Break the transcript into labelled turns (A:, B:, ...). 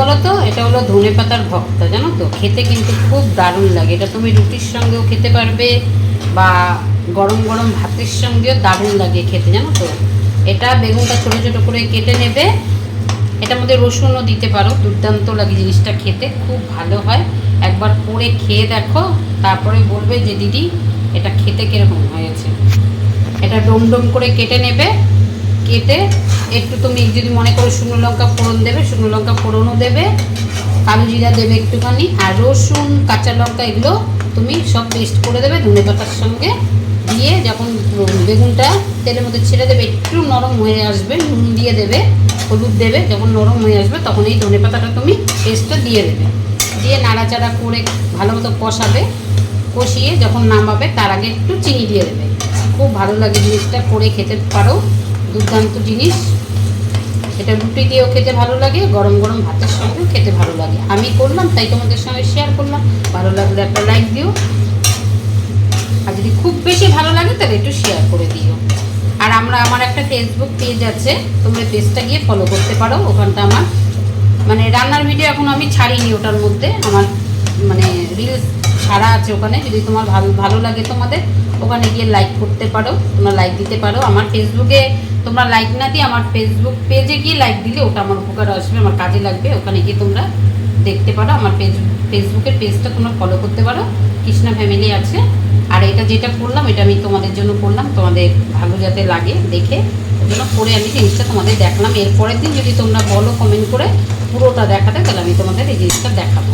A: বলো তো এটা হলো ধনে পাতার ভক্তা, জানো তো? খেতে কিন্তু খুব দারুণ লাগে। এটা তুমি রুটির সঙ্গেও খেতে পারবে বা গরম গরম ভাতের সঙ্গেও দারুণ লাগে খেতে, জানো তো? এটা বেগুনটা ছোটো ছোটো করে কেটে নেবে। এটার মধ্যে রসুনও দিতে পারো। দুর্দান্ত লাগে জিনিসটা খেতে, খুব ভালো হয়। একবার করে খেয়ে দেখো। তারপরে বলবে যে, দিদি, এটা খেতে কীরকম হয়েছে? এটা ডোম ডোম করে কেটে নেবে। কেটে একটু তুমি যদি মনে করো শুকনো লঙ্কা ফোড়ন দেবে, শুকনো লঙ্কা ফোড়নও দেবে, কালো জিরা দেবে একটুখানি, আর রসুন, কাঁচা লঙ্কা এগুলো তুমি সব পেস্ট করে দেবে ধনে পাতার সঙ্গে দিয়ে যখন বেগুনটা তেলের মধ্যে ছেড়ে দেবে, একটু নরম হয়ে আসবে, নুন দিয়ে দেবে, হলুদ দেবে, যখন নরম হয়ে আসবে তখন এই ধনে পাতাটা তুমি পেস্টটা দিয়ে দেবে। দিয়ে নাড়াচাড়া করে ভালো মতো কষাবে, কষিয়ে যখন নামাবে তার আগে একটু চিনি দিয়ে দেবে। খুব ভালো লাগে জিনিসটা করে খেতে পারো। দুর্দান্ত জিনিস। এটা রুটি দিয়েও খেতে ভালো লাগে, গরম গরম ভাতের সঙ্গেও খেতে ভালো লাগে। আমি করলাম, তাই তোমাদের সঙ্গে শেয়ার করলাম। ভালো লাগলে একটা লাইক দিও। আর যদি খুব বেশি ভালো লাগে, তাহলে একটু শেয়ার করে দিও। আর আমরা, আমার একটা ফেসবুক পেজ আছে, তোমরা পেজটা গিয়ে ফলো করতে পারো। ওখানটা আমার মানে রান্নার ভিডিও এখন আমি ছাড়িনি ওটার মধ্যে। আমার মানে রিলস ছাড়া আছে ওখানে। যদি তোমার ভালো ভালো লাগে তোমাদের, ওখানে গিয়ে লাইক করতে পারো। তোমরা লাইক দিতে পারো। আমার ফেসবুকে তোমরা লাইক না দিয়ে আমার ফেসবুক পেজে গিয়ে লাইক দিলে ওটা আমার উপকার আসবে, আমার কাজে লাগবে। ওখানে গিয়ে তোমরা দেখতে পারো, আমার পেজ ফেসবুকের পেজটা তোমরা ফলো করতে পারো। কৃষ্ণা ফ্যামিলি আছে। আর এটা যেটা করলাম, এটা আমি তোমাদের জন্য করলাম। তোমাদের ভালো যাতে লাগে, দেখে ওই জন্য করে আমি জিনিসটা তোমাদের দেখলাম। এরপরের দিন যদি তোমরা বলো কমেন্ট করে পুরোটা দেখাতে, তাহলে আমি তোমাদের এই জিনিসটা দেখাবো।